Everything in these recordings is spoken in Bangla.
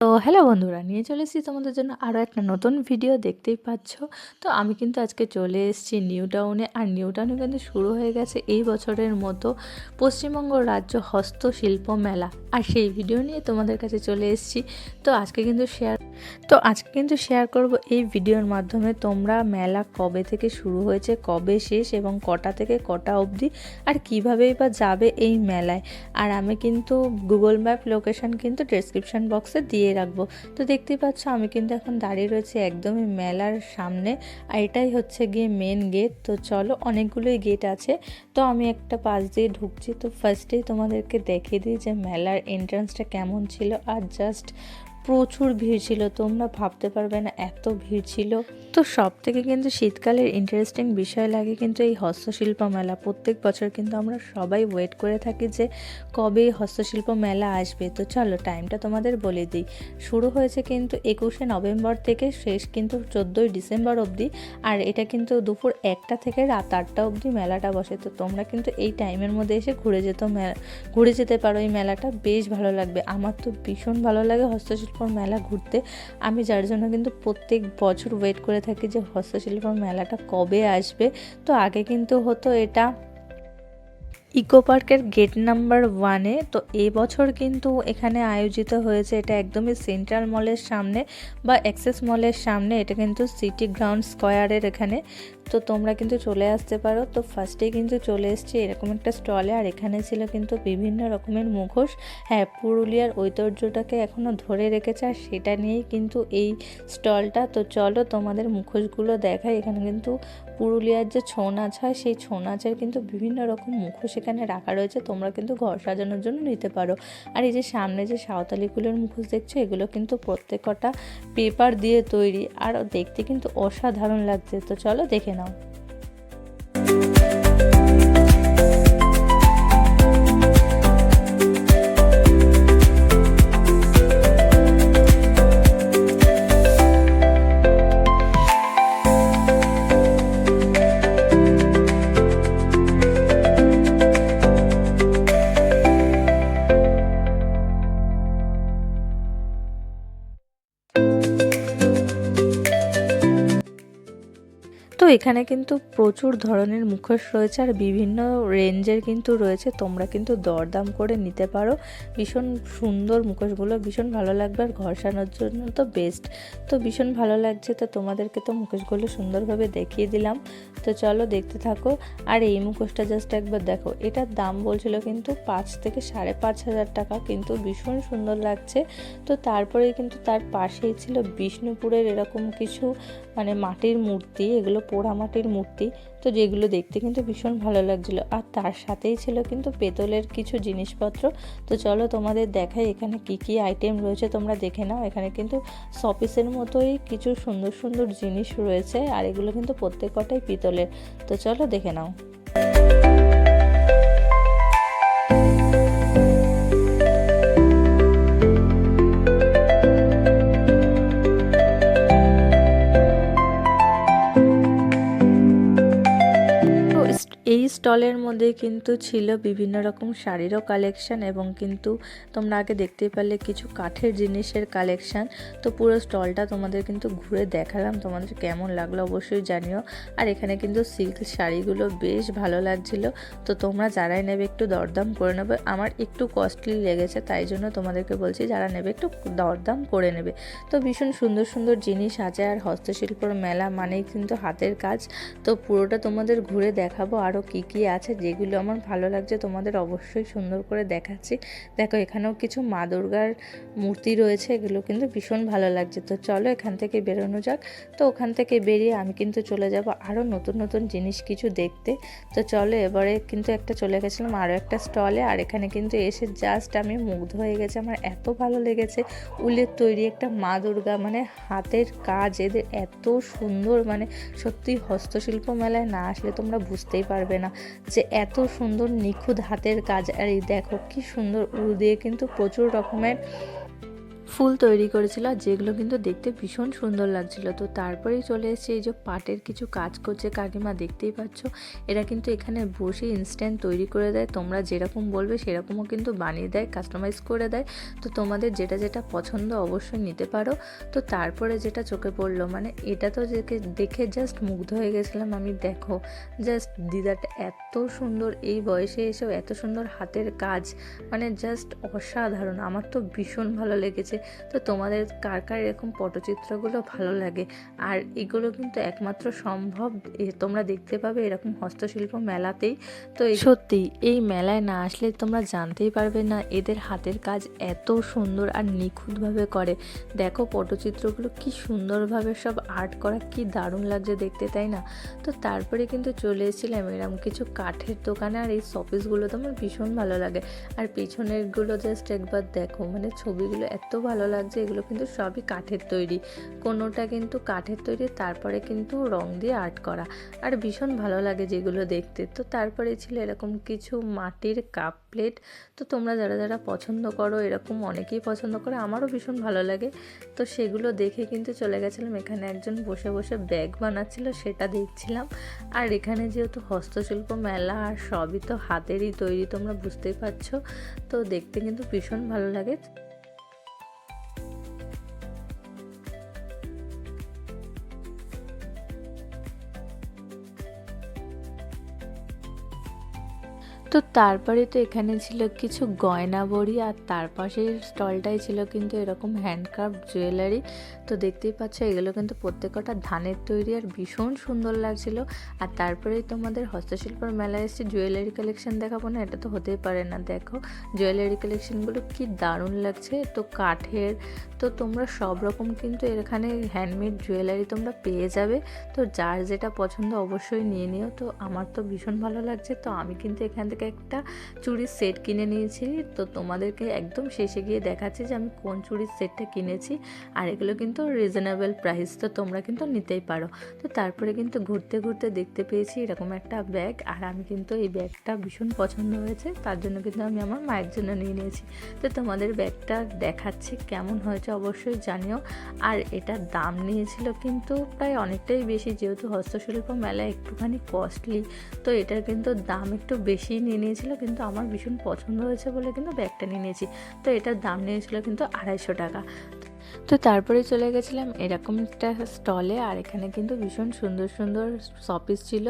তো হ্যালো বন্ধুরা, নিয়ে চলে এসেছি তোমাদের জন্য আরও একটা নতুন ভিডিও, দেখতেই পাচ্ছ? তো আমি কিন্তু আজকে চলে এসেছি নিউ টাউনে, আর নিউ টাউনে কিন্তু শুরু হয়ে গেছে এই বছরের মতো পশ্চিমবঙ্গ রাজ্য হস্তশিল্প মেলা। আর সেই ভিডিও নিয়ে তোমাদের কাছে চলে এসেছি। তো আজকে কিন্তু শেয়ার তো আজকে কিন্তু শেয়ার করব এই ভিডিওর মাধ্যমে তোমরা মেলা কবে থেকে শুরু হয়েছে, কবে শেষ এবং কটা থেকে কটা অবধি, আর কীভাবেই বা যাবে এই মেলায়। আর আমি কিন্তু গুগল ম্যাপ লোকেশন কিন্তু ডেসক্রিপশন বক্সে দিয়ে রাখব। তো দেখতেই পাচ্ছ, আমি কিন্তু এখন দাঁড়িয়ে রয়েছি একদমই মেলার সামনে আর এটাই হচ্ছে গিয়ে মেন গেট তো চলো, অনেকগুলোই গেট আছে। তো আমি একটা পাশ দিয়ে ঢুকছি। তো ফার্স্টেই তোমাদেরকে দেখিয়ে দিই যে মেলার এন্ট্রান্সটা কেমন ছিল। আর জাস্ট প্রচুর ভিড় ছিল, তোমরা ভাবতে পারবে না এত ভিড় ছিল। তো সব থেকে কিন্তু শীতকালের ইন্টারেস্টিং বিষয় লাগে কিন্তু এই হস্তশিল্প মেলা। প্রত্যেক বছর কিন্তু আমরা সবাই ওয়েট করে থাকি যে কবে হস্তশিল্প মেলা আসবে। তো চলো টাইমটা তোমাদের বলে দিই। শুরু হয়েছে কিন্তু একুশে নভেম্বর থেকে, শেষ কিন্তু চোদ্দোই ডিসেম্বর অবধি। আর এটা কিন্তু দুপুর একটা থেকে রাত আটটা অবধি মেলাটা বসে। তো তোমরা কিন্তু এই টাইমের মধ্যে এসে ঘুরে যেত ঘুরে যেতে পারো এই মেলাটা। বেশ ভালো লাগবে। আমার তো ভীষণ ভালো লাগে হস্তশিল্প মেলা ঘুরতে, আমি যার জন্য কিন্তু প্রত্যেক বছর ওয়েট করে থাকি যে হস্তশিল্পর মেলাটা কবে আসবে। তো আগে কিন্তু হতো এটা ইকো পার্কের গেট নাম্বার ওয়ানে তো এবছর কিন্তু এখানে আয়োজিত হয়েছে এটা একদমই সেন্ট্রাল মলের সামনে বা অ্যাক্সেস মলের সামনে। এটা কিন্তু সিটি গ্রাউন্ড স্কোয়ারের এখানে। তো তোমরা কিন্তু চলে আসতে পারো। তো ফার্স্টেই কিন্তু চলে এসছি এরকম একটা স্টলে আর এখানে ছিল কিন্তু বিভিন্ন রকমের মুখোশ। হ্যাঁ পুরুলিয়ার ঐতিহ্যটাকে এখনও ধরে রেখেছে। আর সেটা নিয়েই কিন্তু এই স্টলটা তো চলো তোমাদের মুখোশগুলো দেখাই। এখানে কিন্তু পুরুলিয়ার যে ছৌ নাচ হয়, সেই ছৌ নাচের কিন্তু বিভিন্ন রকম মুখোশ এখানে রাখা রয়েছে। তোমরা কিন্তু ঘর সাজানোর জন্য নিতে পারো। আর এই যে সামনে যে সাঁওতালিগুলোর মুখোশ দেখছ, এগুলো কিন্তু প্রত্যেকটা পেপার দিয়ে তৈরি। আর দেখতে কিন্তু অসাধারণ লাগছে। তো চলো দেখে নাও এখানে কিন্তু প্রচুর ধরনের মুখোশ রয়েছে আর বিভিন্ন রেঞ্জের কিন্তু রয়েছে। তোমরা কিন্তু দরদাম করে নিতে পারো। ভীষণ সুন্দর মুখোশগুলো, ভীষণ ভালো লাগবে আর ঘর সানোর জন্য তো বেস্ট তো ভীষণ ভালো লাগছে, তো তোমাদেরকে তো মুখোশগুলো সুন্দরভাবে দেখিয়ে দিলাম। তো চলো দেখতে থাকো। আর এই মুখোশটা জাস্ট একবার দেখো। এটার দাম বলছিল কিন্তু পাঁচ থেকে সাড়ে পাঁচ হাজার টাকা, কিন্তু ভীষণ সুন্দর লাগছে। তো তারপরে কিন্তু তার পাশেই ছিল বিষ্ণুপুরের এরকম কিছু মানে মাটির মূর্তি, এগুলো পোড়া মাটির মূর্তি। তো যেগুলো দেখতে কিন্তু ভীষণ ভালো লাগছিল। আর তার সাথেই ছিল কিন্তু পেতলের কিছু জিনিসপত্র। তো চলো তোমাদের দেখাই এখানে কি কি আইটেম রয়েছে, তোমরা দেখে নাও। এখানে কিন্তু সপিসের মতোই কিছু সুন্দর সুন্দর জিনিস রয়েছে, আর এগুলো কিন্তু প্রত্যেক কটাই পিতলের। তো চলো দেখে নাও। এই স্টলের মধ্যে কিন্তু ছিল বিভিন্ন রকম শাড়িরও কালেকশান এবং কিন্তু তোমরা আগে দেখতেই পারলে কিছু কাঠের জিনিসের কালেকশান তো পুরো স্টলটা তোমাদের কিন্তু ঘুরে দেখালাম, তোমাদের কেমন লাগল অবশ্যই জানিও। আর এখানে কিন্তু সিল্ক শাড়িগুলো বেশ ভালো লাগছিল। তো তোমরা যারাই নেবে একটু দরদাম করে নেবে। আমার একটু কস্টলি লেগেছে, তাই জন্য তোমাদেরকে বলছি যারা নেবে একটু দরদাম করে নেবে। তো ভীষণ সুন্দর সুন্দর জিনিস আছে, আর হস্তশিল্পর মেলা মানেই কিন্তু হাতের কাজ। তো পুরোটা তোমাদের ঘুরে দেখাবো। আর আরও কী কী আছে যেগুলো আমার ভালো লাগছে তোমাদের অবশ্যই সুন্দর করে দেখাচ্ছি। দেখো, এখানেও কিছু মা দুর্গার মূর্তি রয়েছে, এগুলো কিন্তু ভীষণ ভালো লাগছে। তো চলো এখান থেকে বেরোনো যাক। তো ওখান থেকে বেরিয়ে আমি কিন্তু চলে যাব আরও নতুন নতুন জিনিস কিছু দেখতে। তো চলো, এবারে কিন্তু একটা চলে গেছিলাম আরও একটা স্টলে, আর এখানে কিন্তু এসে জাস্ট আমি মুগ্ধ হয়ে গেছে। আমার এত ভালো লেগেছে। উলের তৈরি একটা মা দুর্গা মানে হাতের কাজ, এদের এত সুন্দর মানে সত্যি হস্তশিল্প মেলায় না আসলে তোমরা বুঝতেই পারবে। পারবে না। যে এত সুন্দর নিখুঁত হাতের কাজ, আর এই দেখো কি সুন্দর উল দিয়ে কিন্তু প্রচুর রকমের ফুল তৈরি করেছিল যেগুলো কিন্তু দেখতে ভীষণ সুন্দর লাগছিল। তো তারপরেই চলে এসেছে এই যে পাটের কিছু কাজ করছে কাকিমা, দেখতেই পাচ্ছ? এরা কিন্তু এখানে বসে ইনস্ট্যান্ট তৈরি করে দেয়। তোমরা যেরকম বলবে সেরকমও কিন্তু বানিয়ে দেয় কাস্টমাইজ করে দেয়। তো তোমাদের যেটা যেটা পছন্দ অবশ্যই নিতে পারো। তো তারপরে যেটা চোখে পড়ল মানে এটা তো দেখে জাস্ট মুগ্ধ হয়ে গেছিলাম আমি। দেখো জাস্ট দিদাটা এত সুন্দর এই বয়সে এসেও এত সুন্দর হাতের কাজ মানে জাস্ট অসাধারণ। আমার তো ভীষণ ভালো লেগেছে। তো তোমাদের কার কার এরকম পটচিত্রগুলো ভালো লাগে? আর এগুলো কিন্তু একমাত্র সম্ভব তোমরা দেখতে পাবে এরকম হস্তশিল্প মেলাতেই। তো সত্যি, এই মেলায় না আসলে তোমরা জানতেই পারবে না এদের হাতের কাজ এত সুন্দর আর নিখুঁতভাবে করে। দেখো পটচিত্রগুলো কি সুন্দরভাবে সব আর্ট করা, কি দারুণ লাগছে দেখতে, তাই না? তো তারপরে কিন্তু চলে এসেছিলাম এরকম কিছু কাঠের দোকানে আর এই শপিসগুলো তো আমার ভীষণ ভালো লাগে। আর পিছনেরগুলো জাস্ট একবার দেখো মানে ছবিগুলো এত ভালো লাগছে, এগুলো কিন্তু সবই কাঠের তৈরি। কোনোটা কিন্তু কাঠের তৈরি, তারপরে কিন্তু রং দিয়ে আর্ট করা। আর ভীষণ ভালো লাগে যেগুলো দেখতে। তো তারপরে ছিল এরকম কিছু মাটির কাপ প্লেট। তো তোমরা যারা যারা পছন্দ করো, এরকম অনেকেই পছন্দ করে, আমারও ভীষণ ভালো লাগে। তো সেগুলো দেখে কিন্তু চলে গেছিলাম। এখানে একজন বসে বসে ব্যাগ বানাচ্ছিল, সেটা দেখছিলাম। আর এখানে যেহেতু হস্তশিল্প মেলা, আর সবই তো হাতেরই তৈরি, তোমরা বুঝতেই পারছ। তো দেখতে কিন্তু ভীষণ ভালো লাগে। তো তারপরে তো এখানে ছিল কিছু গয়না বড়ি আর তার পাশের স্টলটাই ছিল কিন্তু এরকম হ্যান্ডক্রাফট জুয়েলারি তো দেখতেই পাচ্ছ, এগুলো কিন্তু প্রত্যেকটা ধানের তৈরি আর ভীষণ সুন্দর লাগছিল। আর তারপরেই তোমাদের হস্তশিল্পের মেলায় এসে জুয়েলারি কালেকশন দেখাবো না, এটা তো হতেই পারে না, দেখো। জুয়েলারি কালেকশনগুলো কি দারুণ লাগছে, তো কাঠের, তো তোমরা সব রকম কিন্তু এখানে হ্যান্ডমেড জুয়েলারি তোমরা পেয়ে যাবে। তো যার যেটা পছন্দ অবশ্যই নিয়ে নিও, তো আমার তো ভীষণ ভালো লাগছে, তো আমি কিন্তু এখান থেকে একটা চুড়ির সেট কিনে নিয়েছি। তো তোমাদেরকে একদম শেষে গিয়ে দেখাচ্ছি যে আমি কোন চুড়ির সেটটা কিনেছি। আর এগুলো কিন্তু রিজনেবল প্রাইস তো তোমরা কিন্তু নিতেই পারো। তো তারপরে কিন্তু ঘুরতে ঘুরতে দেখতে পেয়েছি এরকম একটা ব্যাগ আর আমি কিন্তু এই ব্যাগটা ভীষণ পছন্দ হয়েছে। তার জন্য কিন্তু আমি আমার মায়ের জন্য নিয়ে নিয়েছি। তো তোমাদের ব্যাগটা দেখাচ্ছি কেমন হয়েছে অবশ্যই জানিও। আর এটার দাম নিয়েছিল কিন্তু প্রায় অনেকটাই বেশি, যেহেতু হস্তশিল্প মেলা একটুখানি কস্টলি তো এটার কিন্তু দাম একটু বেশি নিয়ে নিয়েছিল, কিন্তু আমার ভীষণ পছন্দ হয়েছে বলে কিন্তু ব্যাগটা নিয়ে নিয়েছি। তো এটার দাম নিয়েছিল কিন্তু আড়াইশো টাকা। তো তারপরে চলে গেছিলাম এরকম একটা স্টলে, আর এখানে কিন্তু ভীষণ সুন্দর সুন্দর শপিস ছিল।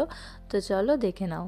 তো চলো দেখে নাও।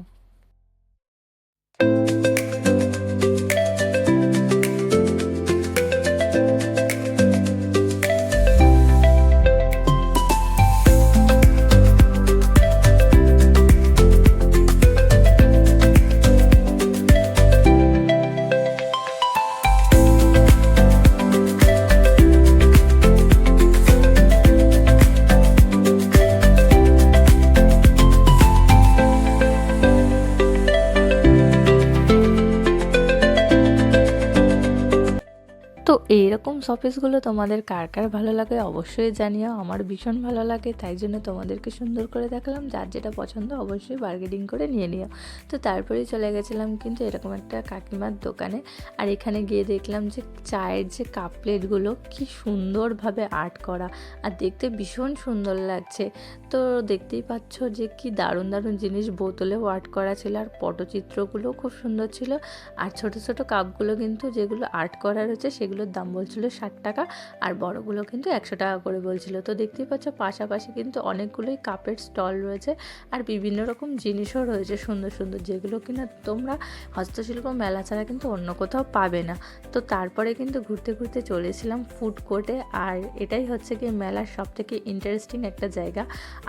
তো এইরকম শপিসগুলো তোমাদের কার কার ভালো লাগে অবশ্যই জানিও। আমার ভীষণ ভালো লাগে, তাই জন্য তোমাদেরকে সুন্দর করে দেখালাম। যার যেটা পছন্দ অবশ্যই বার্গেনিং করে নিয়ে নিও। তো তারপরেই চলে গেছিলাম কিন্তু এরকম একটা কাকিমার দোকানে আর এখানে গিয়ে দেখলাম যে চায়ের যে কাপ প্লেটগুলো কি সুন্দরভাবে আর্ট করা আর দেখতে ভীষণ সুন্দর লাগছে। তো দেখতেই পাচ্ছ যে কি দারুণ দারুণ জিনিস বোতলেও আর্ট করা ছিল আর পটচিত্রগুলোও খুব সুন্দর ছিল। আর ছোট ছোট কাপগুলো কিন্তু যেগুলো আর্ট করা রয়েছে সেগুলোর দাম বলছিল ষাট টাকা আর বড়গুলো কিন্তু একশো টাকা করে বলছিল। তো দেখতেই পাচ্ছ পাশাপাশি কিন্তু অনেকগুলোই কাপের স্টল রয়েছে আর বিভিন্ন রকম জিনিসও রয়েছে সুন্দর সুন্দর যেগুলো কিনা তোমরা হস্তশিল্প মেলা ছাড়া কিন্তু অন্য কোথাও পাবে না। তো তারপরে কিন্তু ঘুরতে ঘুরতে চলেছিলাম ফুড কোর্টে আর এটাই হচ্ছে কি মেলার সব থেকে ইন্টারেস্টিং একটা জায়গা।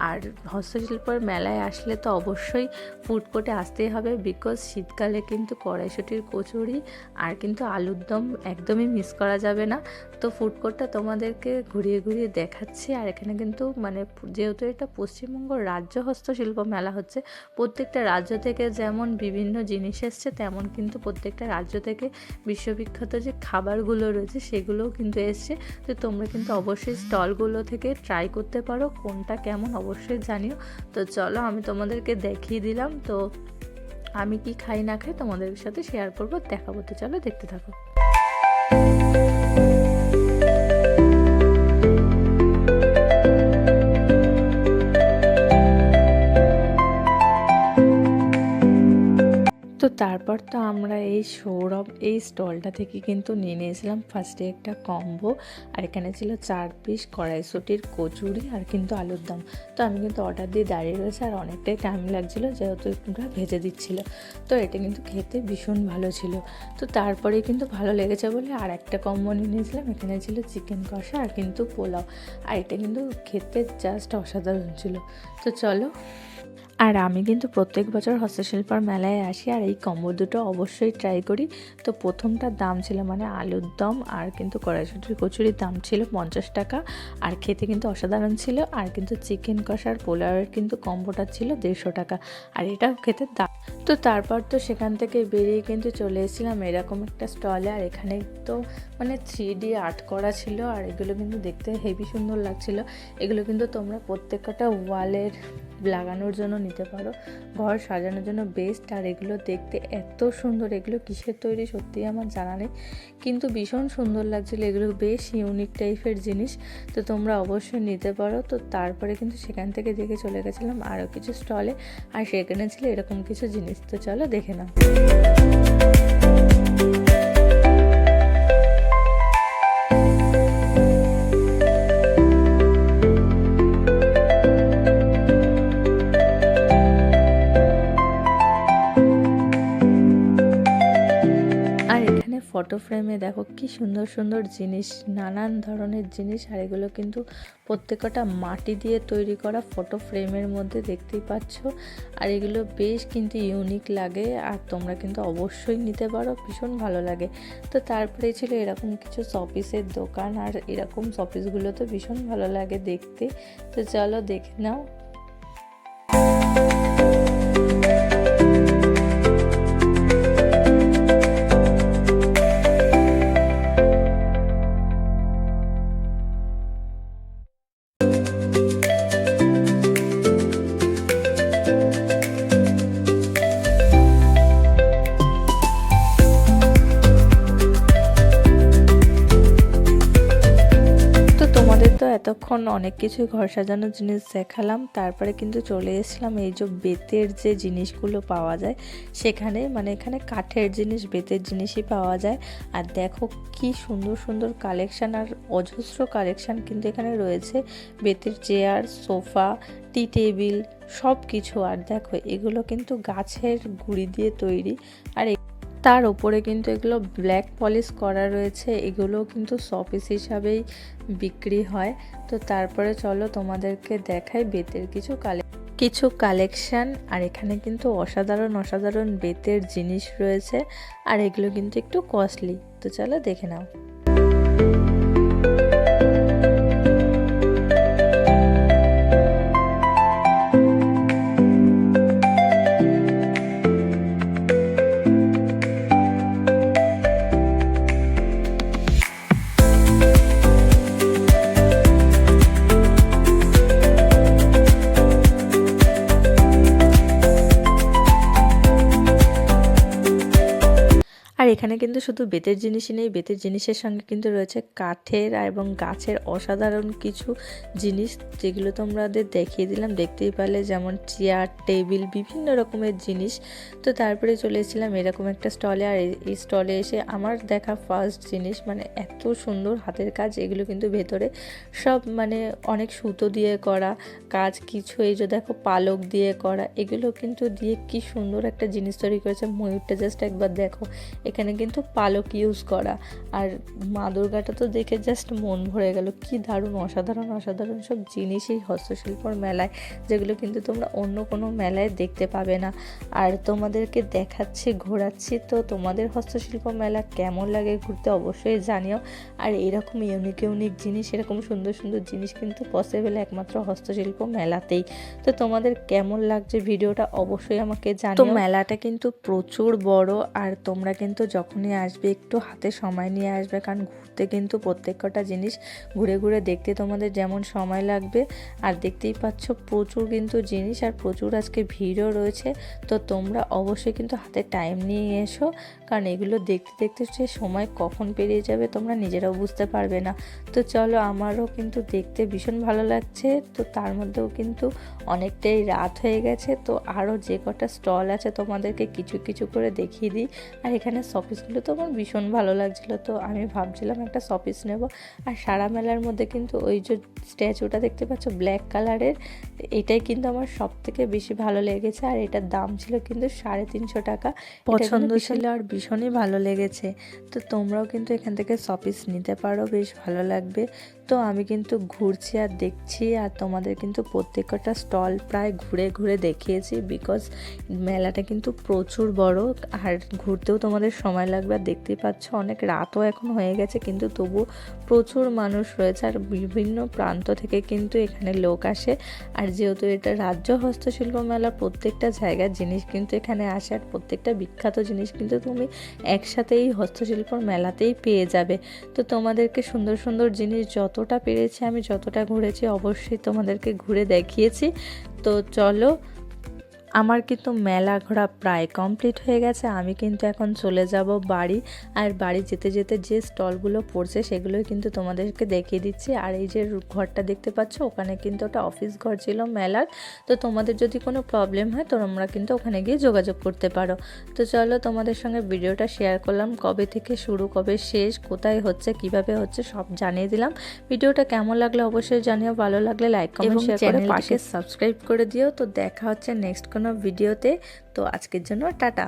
আর হস্তশিল্পের মেলায় আসলে তো অবশ্যই ফুড কোর্টে আসতেই হবে বিকজ শীতকালে কিন্তু কড়াইশুটির কচুরি আর কিন্তু আলুর দম একদমই মিস করা যাবে না। তো ফুড কোর্টটা তোমাদেরকে ঘুরিয়ে ঘুরিয়ে দেখাচ্ছি। আর এখানে কিন্তু মানে যেহেতু এটা পশ্চিমবঙ্গ রাজ্য হস্তশিল্প মেলা হচ্ছে, প্রত্যেকটা রাজ্য থেকে যেমন বিভিন্ন জিনিস এসছে, তেমন কিন্তু প্রত্যেকটা রাজ্য থেকে বিশ্ববিখ্যাত যে খাবারগুলো রয়েছে, সেগুলোও কিন্তু এসছে। তো তোমরা কিন্তু অবশ্যই স্টলগুলো থেকে ট্রাই করতে পারো, কোনটা কেমন অবশ্যই জানিও। তো চলো আমি তোমাদেরকে দেখিয়ে দিলাম। তো আমি কি খাই না খাই তোমাদের সাথে শেয়ার করব, দেখাবো। তো চলো দেখতে থাকো। তারপর তো আমরা এই সৌরভ, এই স্টলটা থেকে কিন্তু নিয়ে নিয়েছিলাম ফার্স্টে একটা কম্বো আর এখানে ছিল চার পিস কড়াইশুটির কচুরি আর কিন্তু আলুর দম। তো আমি কিন্তু অর্ডার দিয়ে দাঁড়িয়ে রয়েছে আর অনেকটাই টাইম লাগছিল, যেহেতু একটুটা ভেজে দিচ্ছিল। তো এটা কিন্তু খেতে ভীষণ ভালো ছিল। তো তারপরে কিন্তু ভালো লেগেছে বলে আর একটা কম্বো নিয়ে নিয়েছিলাম, এখানে ছিল চিকেন কষা আর কিন্তু পোলাও। আর এটা কিন্তু খেতে জাস্ট অসাধারণ ছিল। তো চলো আর আমি কিন্তু প্রত্যেক বছর হস্তশিল্পর মেলায় আসি আর এই কম্বো দুটো অবশ্যই ট্রাই করি। তো প্রথমটার দাম ছিল মানে আলুর দম আর কিন্তু কড়াইশুটির কচুরির দাম ছিল পঞ্চাশ টাকা। আর খেতে কিন্তু অসাধারণ ছিল আর কিন্তু চিকেন কষার পোলাওয়ের কিন্তু কম্বোটা ছিল দেড়শো টাকা। আর এটাও খেতে দাম তো তারপর তো সেখান থেকে বেরিয়ে কিন্তু চলে এসেছিলাম এরকম একটা স্টলে আর এখানে তো মানে থ্রি ডি আর্ট করা ছিল আর এগুলো কিন্তু দেখতে হেভি সুন্দর লাগছিল। এগুলো কিন্তু তোমরা প্রত্যেকটা ওয়ালের লাগানোর জন্য নিতে পারো। ঘর সাজানোর জন্য বেস্ট আর এগুলো দেখতে এত সুন্দর, এগুলো কিসের তৈরি সত্যিই আমার জানা নেই। কিন্তু ভীষণ সুন্দর লাগছিল, এগুলো বেশ ইউনিক টাইপের জিনিস। তো তোমরা অবশ্যই নিতে পারো। তো তারপরে কিন্তু সেখান থেকে দেখে চলে গেছিলাম আরও কিছু স্টলে আর সেখানে ছিল এরকম কিছু জিনিস। তো চলো দেখে নাও। ফটো ফ্রেমে দেখো কি সুন্দর সুন্দর জিনিস, নানান ধরনের জিনিস আর এগুলো কিন্তু প্রত্যেকটা মাটি দিয়ে তৈরি করা ফটো ফ্রেমের মধ্যে দেখতেই পাচ্ছ। আর এগুলো বেশ কিন্তু ইউনিক লাগে আর তোমরা কিন্তু অবশ্যই নিতে পারো, ভীষণ ভালো লাগে। তো তারপরে ছিল এরকম কিছু শপিসের দোকান আর এরকম শপিসগুলো তো ভীষণ ভালো লাগে দেখতে। তো চলো দেখে নাও। অনেক কিছু ঘর সাজানোর জিনিস দেখালাম। তারপরে কিন্তু চলে এসেছিলাম এই যে বেতের যে জিনিসগুলো পাওয়া যায়, সেখানে মানে এখানে কাঠের জিনিস, বেতের জিনিসই পাওয়া যায়। আর দেখো কি সুন্দর সুন্দর কালেকশান আর অজস্র কালেকশান কিন্তু এখানে রয়েছে। বেতের চেয়ার সোফা টি টেবিল সব কিছু আর দেখো এগুলো কিন্তু গাছের গুঁড়ি দিয়ে তৈরি। আর তার ওপরে কিন্তু এগুলো ব্ল্যাক পলিশ করা রয়েছে। এগুলো কিন্তু শপিস হিসাবেই বিক্রি হয়। তো তারপরে চলো তোমাদেরকে দেখাই বেতের কিছু কালে কিছু কালেকশান আর এখানে কিন্তু অসাধারণ অসাধারণ বেতের জিনিস রয়েছে। আর এগুলো কিন্তু একটু কস্টলি তো চলো দেখে নাও। এখানে কিন্তু শুধু বেতের জিনিসই নেই, বেতের জিনিসের সঙ্গে কিন্তু রয়েছে কাঠের এবং গাছের অসাধারণ কিছু জিনিস যেগুলো তোমাদের দেখিয়ে দিলাম। দেখতেই পারলে যেমন চেয়ার, টেবিল, বিভিন্ন রকমের জিনিস। তো তারপরে চলে এসেছিলাম এরকম একটা স্টলে আর এই স্টলে এসে আমার দেখা ফার্স্ট জিনিস মানে এত সুন্দর হাতের কাজ, এগুলো কিন্তু ভেতরে সব মানে অনেক সুতো দিয়ে করা, কাজ কিছু এই যে দেখো পালক দিয়ে করা, এগুলো কিন্তু দিয়ে কি সুন্দর একটা জিনিস তৈরি করেছে। ময়ূরটা জাস্ট একবার দেখো, এখানে কিন্তু পালক ইউজ করা। আর মা দুর্গাটা তো দেখে জাস্ট মন ভরে গেল। কি দারুণ অসাধারণ অসাধারণ সব জিনিসই হস্তশিল্পর মেলায় যেগুলো কিন্তু তোমরা অন্য কোনো মেলায় দেখতে পাবে না। আর তোমাদেরকে দেখাচ্ছি ঘোরাচ্ছি তো তোমাদের হস্তশিল্প মেলা কেমন লাগে ঘুরতে অবশ্যই জানিও। আর এরকম ইউনিক ইউনিক জিনিস এরকম সুন্দর সুন্দর জিনিস কিন্তু পসিবল একমাত্র হস্তশিল্প মেলাতেই। তো তোমাদের কেমন লাগছে ভিডিওটা অবশ্যই আমাকে জানিও। মেলাটা কিন্তু প্রচুর বড় আর তোমরা কিন্তু যখনই আসবে, একটু হাতে সময় নিয়ে আসবে, কারণ ঘুরতে কিন্তু প্রত্যেক কটা জিনিস ঘুরে ঘুরে দেখতে তোমাদের যেমন সময় লাগবে। আর দেখতেই পাচ্ছ প্রচুর কিন্তু জিনিস, আর প্রচুর আজকে ভিড়ও রয়েছে। তো তোমরা অবশ্যই কিন্তু হাতে টাইম নিয়ে এসো, কারণ এগুলো দেখতে দেখতে সে সময় কখন পেরিয়ে যাবে তোমরা নিজেরাও বুঝতে পারবে না। তো চলো, আমারও কিন্তু দেখতে ভীষণ ভালো লাগছে। তো তার মধ্যেও কিন্তু অনেকটাই রাত হয়ে গেছে। তো আরও যে কটা স্টল আছে তোমাদেরকে কিছু কিছু করে দেখিয়ে দিই। আর এখানে শপিসগুলো তো আমার ভীষণ ভালো লাগছিল তো আমি ভাবছিলাম একটা শপিস নেব। আর সারা মেলার মধ্যে কিন্তু ওই যে স্ট্যাচুটা দেখতে পাচ্ছ ব্ল্যাক কালারের এটাই কিন্তু আমার সব থেকে বেশি ভালো লেগেছে। আর এটার দাম ছিল কিন্তু সাড়ে তিনশো টাকা। পছন্দ ছিল আর ভীষণই ভালো লেগেছে। তো তোমরাও কিন্তু এখান থেকে শপিস নিতে পারো বেশ ভালো লাগবে। তো আমি কিন্তু ঘুরছি আর দেখছি আর তোমাদের কিন্তু প্রত্যেকটা স্টল প্রায় ঘুরে ঘুরে দেখিয়েছি বিকজ মেলাটা কিন্তু প্রচুর বড়। আর ঘুরতেও তোমাদের সময় লাগবে। আর দেখতেই পাচ্ছ, অনেক রাতও এখন হয়ে গেছে, কিন্তু তবু প্রচুর মানুষ রয়েছে আর বিভিন্ন প্রান্ত থেকে কিন্তু এখানে লোক আসে। আর যেহেতু এটা রাজ্য হস্তশিল্প মেলা, প্রত্যেকটা জায়গার জিনিস কিন্তু এখানে আসে আর প্রত্যেকটা বিখ্যাত জিনিস কিন্তু তুমি একসাথেই হস্তশিল্পর মেলাতেই পেয়ে যাবে। তো তোমাদেরকে সুন্দর সুন্দর জিনিস যতটা পেরেছি, আমি যতটা ঘুরেছি, অবশ্যই তোমাদেরকে ঘুরে দেখিয়েছি। তো চলো আমার কিন্তু মেলা ঘোরা প্রায় কমপ্লিট হয়ে গেছে। আমি কিন্তু এখন চলে যাব বাড়ি। আর বাড়ি যেতে যেতে যে স্টলগুলো পড়ছে সেগুলোই কিন্তু তোমাদেরকে দেখিয়ে দিচ্ছি। আর এই যে ঘরটা দেখতে পাচ্ছ ওখানে কিন্তু ওটা অফিস ঘর ছিল মেলার। তো তোমাদের যদি কোনো প্রবলেম হয় তোমরা কিন্তু ওখানে গিয়ে যোগাযোগ করতে পারো। তো চলো তোমাদের সঙ্গে ভিডিওটা শেয়ার করলাম কবে থেকে শুরু কবে শেষ কোথায় হচ্ছে কীভাবে হচ্ছে সব জানিয়ে দিলাম। ভিডিওটা কেমন লাগল অবশ্যই জানিও ভালো লাগলে লাইক কমেন্ট শেয়ার করে পাশে সাবস্ক্রাইব করে দিও। তো দেখা হচ্ছে নেক্সট কোনো ভিডিওতে। তো আজকের জন্য টাটা।